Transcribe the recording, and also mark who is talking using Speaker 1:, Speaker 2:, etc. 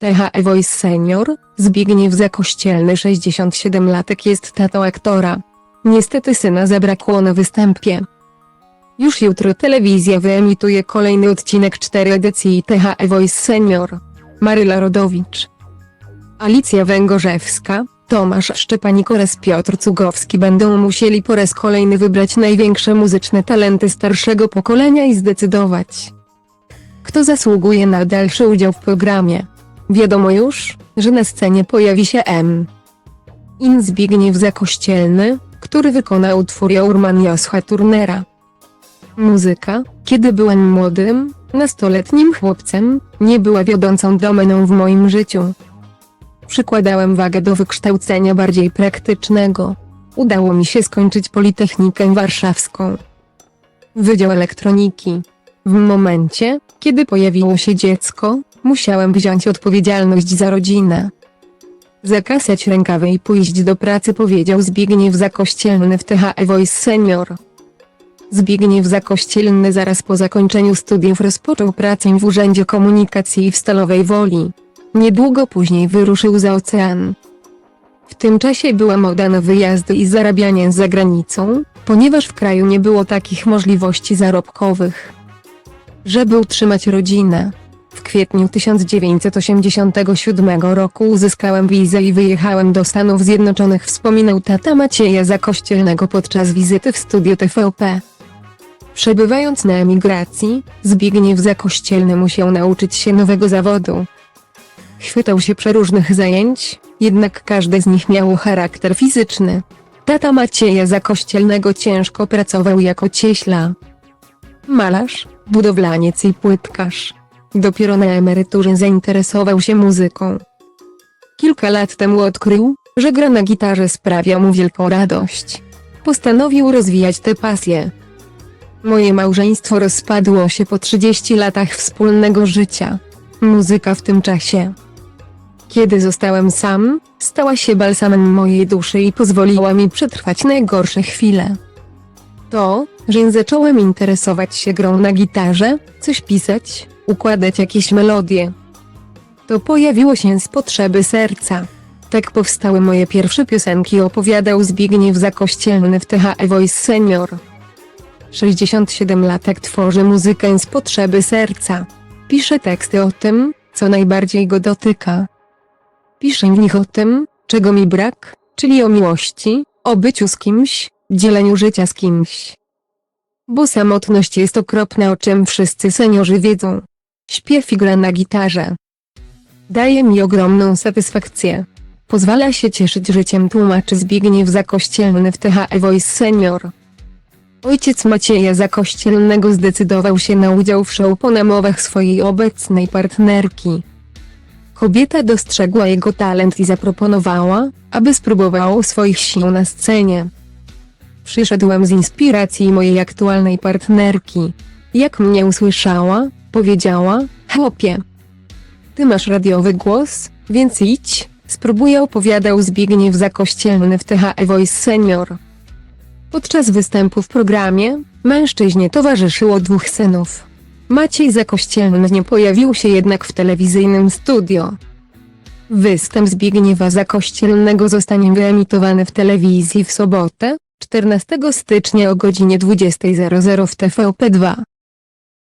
Speaker 1: THE Voice Senior, Zbigniew Zakościelny 67-latek jest tatą aktora. Niestety syna zabrakło na występie. Już jutro telewizja wyemituje kolejny odcinek 4 edycji THE Voice Senior. Maryla Rodowicz, Alicja Węgorzewska, Tomasz Szczepanik oraz Piotr Cugowski będą musieli po raz kolejny wybrać największe muzyczne talenty starszego pokolenia i zdecydować, kto zasługuje na dalszy udział w programie. Wiadomo już, że na scenie pojawi się M. In Zbigniew Zakościelny, który wykona utwór Jaurman Joscha Turnera. Muzyka, kiedy byłem młodym, nastoletnim chłopcem, nie była wiodącą domeną w moim życiu. Przykładałem wagę do wykształcenia bardziej praktycznego. Udało mi się skończyć Politechnikę Warszawską. Wydział Elektroniki. W momencie, kiedy pojawiło się dziecko, musiałem wziąć odpowiedzialność za rodzinę. Zakasać rękawy i pójść do pracy powiedział Zbigniew Zakościelny w THE Voice Senior. Zbigniew Zakościelny zaraz po zakończeniu studiów rozpoczął pracę w Urzędzie Komunikacji w Stalowej Woli. Niedługo później wyruszył za ocean. W tym czasie była moda na wyjazdy i zarabianie za granicą, ponieważ w kraju nie było takich możliwości zarobkowych. Żeby utrzymać rodzinę. Kwietniu 1987 roku uzyskałem wizę i wyjechałem do Stanów Zjednoczonych wspominał tata Macieja Zakościelnego podczas wizyty w studiu TVP. Przebywając na emigracji, Zbigniew Zakościelny musiał nauczyć się nowego zawodu. Chwytał się przeróżnych zajęć, jednak każde z nich miało charakter fizyczny. Tata Macieja Zakościelnego ciężko pracował jako cieśla. Malarz, budowlaniec i płytkarz. Dopiero na emeryturze zainteresował się muzyką. Kilka lat temu odkrył, że gra na gitarze sprawia mu wielką radość. Postanowił rozwijać tę pasję. Moje małżeństwo rozpadło się po 30 latach wspólnego życia. Muzyka w tym czasie. Kiedy zostałem sam, stała się balsamem mojej duszy i pozwoliła mi przetrwać najgorsze chwile. To, że zacząłem interesować się grą na gitarze, coś pisać, układać jakieś melodie. To pojawiło się z potrzeby serca. Tak powstały moje pierwsze piosenki opowiadał Zbigniew Zakościelny w THE Voice Senior. 67-latek tworzy muzykę z potrzeby serca. Pisze teksty o tym, co najbardziej go dotyka. Piszę w nich o tym, czego mi brak, czyli o miłości, o byciu z kimś, dzieleniu życia z kimś. Bo samotność jest okropna, o czym wszyscy seniorzy wiedzą. Śpiew i gra na gitarze. Daje mi ogromną satysfakcję. Pozwala się cieszyć życiem, tłumaczy Zbigniew Zakościelny w THE Voice Senior. Ojciec Macieja Zakościelnego zdecydował się na udział w show po namowach swojej obecnej partnerki. Kobieta dostrzegła jego talent i zaproponowała, aby spróbował swoich sił na scenie. Przyszedłem z inspiracji mojej aktualnej partnerki. Jak mnie usłyszała, powiedziała, chłopie. Ty masz radiowy głos, więc idź, spróbuję opowiadał Zbigniew Zakościelny w THE Voice Senior. Podczas występu w programie, mężczyźnie towarzyszyło dwóch synów. Maciej Zakościelny nie pojawił się jednak w telewizyjnym studio. Występ Zbigniewa Zakościelnego zostanie wyemitowany w telewizji w sobotę, 14 stycznia o godzinie 20.00 w TVP2.